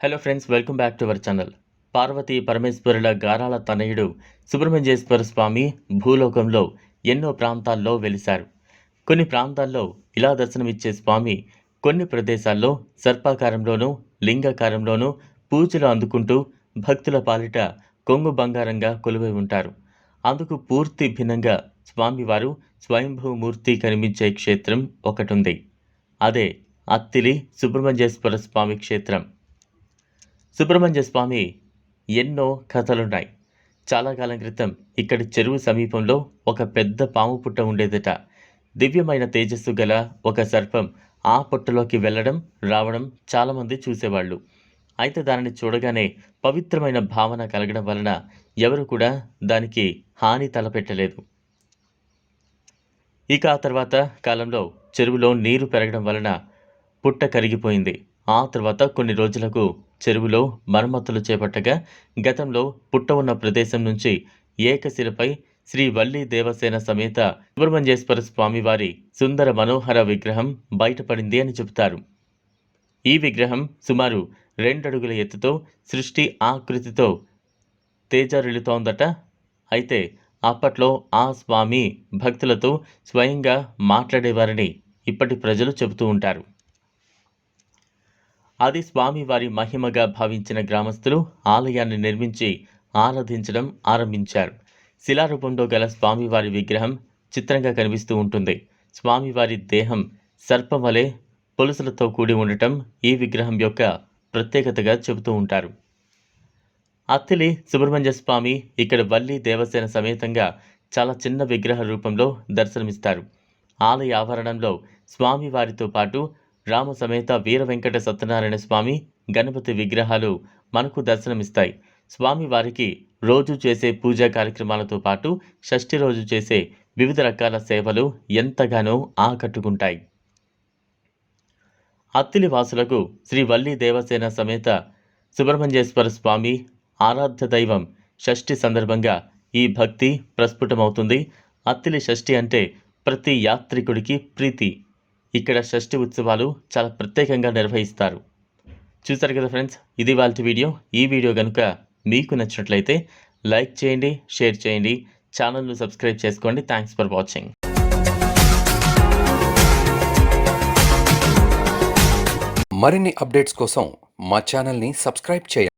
Hello friends welcome back to our channel Parvati పరమేశ్వరుల గారాల తనయుడు సుబ్రహ్మణ్యేశ్వర స్వామి భూలోకంలో ఎన్నో ప్రాంతాల్లో వెలిశారు. కొన్ని ప్రాంతాల్లో ఇలా దర్శనమిచ్చే స్వామి కొన్ని ప్రదేశాల్లో సర్పాకారంలోనూ లింగాకారంలోనూ పూజలు అందుకుంటూ భక్తుల పాలిట కొంగు బంగారంగా కొలువై ఉంటారు. అందుకు పూర్తి భిన్నంగా స్వామివారు స్వయంభూమూర్తి కనిపించే క్షేత్రం ఒకటుంది. అదే అత్తిలి సుబ్రహ్మణ్యేశ్వర స్వామి క్షేత్రం. సుబ్రహ్మణ్య స్వామి ఎన్నో కథలున్నాయి. చాలా కాలం క్రితం ఇక్కడి చెరువు సమీపంలో ఒక పెద్ద పాము పుట్ట ఉండేదట. దివ్యమైన తేజస్సు గల ఒక సర్పం ఆ పుట్టలోకి వెళ్ళడం రావడం చాలామంది చూసేవాళ్ళు. అయితే దానిని చూడగానే పవిత్రమైన భావన కలగడం వలన ఎవరు కూడా దానికి హాని తలపెట్టలేదు. ఇక ఆ తర్వాత కాలంలో చెరువులో నీరు పెరగడం వలన పుట్ట కరిగిపోయింది. ఆ తర్వాత కొన్ని రోజులకు చెరువులో మరమ్మతులు చేపట్టగా గతంలో పుట్ట ఉన్న ప్రదేశం నుంచి ఏకశిలపై శ్రీ వల్లి దేవసేన సమేత సుబ్రహ్మణ్యేశ్వర స్వామివారి సుందర మనోహర విగ్రహం బయటపడింది అని చెబుతారు. ఈ విగ్రహం సుమారు రెండడుగుల ఎత్తుతో సృష్టి ఆకృతితో తేజరిల్లుతోందట. అయితే అప్పట్లో ఆ స్వామి భక్తులతో స్వయంగా మాట్లాడేవారని ఇప్పటి ప్రజలు చెబుతూ ఉంటారు. అది స్వామివారి మహిమగా భావించిన గ్రామస్తులు ఆలయాన్ని నిర్మించి ఆరాధించడం ఆరంభించారు. శిలారూపంలో గల స్వామివారి విగ్రహం చిత్రంగా కనిపిస్తూ ఉంటుంది. స్వామివారి దేహం సర్పం వలె కూడి ఉండటం ఈ విగ్రహం యొక్క ప్రత్యేకతగా చెబుతూ ఉంటారు. అత్తిలి సుబ్రహ్మణ్య స్వామి ఇక్కడ వల్లి దేవసేన సమేతంగా చాలా చిన్న విగ్రహ రూపంలో దర్శనమిస్తారు. ఆలయ ఆవరణంలో స్వామివారితో పాటు రామ సమేత వీర వెంకట సత్యనారాయణ స్వామి గణపతి విగ్రహాలు మనకు దర్శనమిస్తాయి. స్వామివారికి రోజు చేసే పూజా కార్యక్రమాలతో పాటు షష్ఠి రోజు చేసే వివిధ రకాల సేవలు ఎంతగానో ఆకట్టుకుంటాయి. అత్తిలి వాసులకు శ్రీ వల్లి దేవసేన సమేత సుబ్రహ్మణ్యేశ్వర స్వామి ఆరాధ్య దైవం షష్ఠి సందర్భంగా ఈ భక్తి ప్రస్ఫుటమవుతుంది. అత్తిలి షష్ఠి అంటే ప్రతి యాత్రికుడికి ప్రీతి. ఇక్కడ షష్ఠి ఉత్సవాలు చాలా ప్రత్యేకంగా నిర్వహిస్తారు. చూసారు కదా ఫ్రెండ్స్ ఇది వాళ్ళ వీడియో. ఈ వీడియో కనుక మీకు నచ్చినట్లయితే లైక్ చేయండి షేర్ చేయండి ఛానల్ను సబ్స్క్రైబ్ చేసుకోండి. థ్యాంక్స్ ఫర్ వాచింగ్ మరిన్ని అప్డేట్స్ కోసం మా ఛానల్ని సబ్స్క్రైబ్ చేయండి.